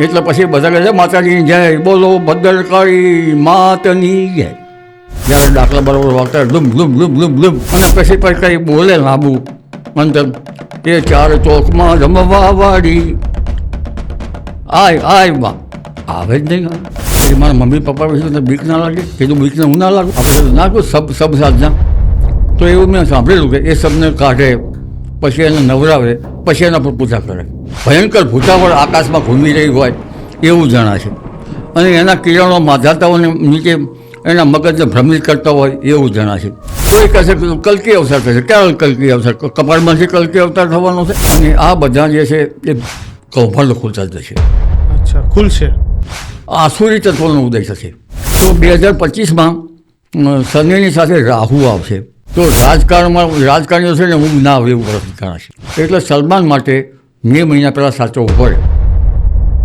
એટલે પછી બધા કહે છે માતાજીની જય, બોલો, ભદ્રકાળી માતની જય. જ્યારે દાખલા બરોબર વાગતા ધૂમ ધૂમ ધૂમ ધૂમ ધૂમ અને પછી પછી કંઈ બોલે લાંબુ અંતર એ ચાર ચોકમાં જમવા વાળી. આય આય, બા. આવે જ નહીં. એ મારા મમ્મી પપ્પા વિશે તો બીક ના લાગે. કીધું બીક હું ના લાગુ. આપણે નાખું સબ સબ સાધના. તો એવું મેં સાંભળેલું કે એ સબને કાઢે પછી એને નવરાવે પછી એના પર પૂજા કરે. ભયંકર ભૂતાવળ આકાશમાં ઘૂમી રહી હોય એવું જણાશે. અને એના કિરણો માધાતાઓને નીચે એના મગજને ભ્રમિત કરતા હોય એવું જણાશે. કોઈ કહેશે કલકી અવસર થશે. ક્યારે કલકી અવસર કપાળમાંથી કલકી અવતાર થવાનો છે? અને આ બધા જે છે એ કૌભાંડ ખુલતા જશે. અચ્છા ખુલશે. આસુરી તત્વોનો ઉદય થશે. તો બે હજાર પચીસમાં શનિની સાથે રાહુ આવશે. તો રાજકારણમાં રાજકારણીઓ છે ને, હું ના આવે એવું વર્ષ છે. એટલે સલમાન માટે મે મહિના પહેલાં સાચવવું પડે.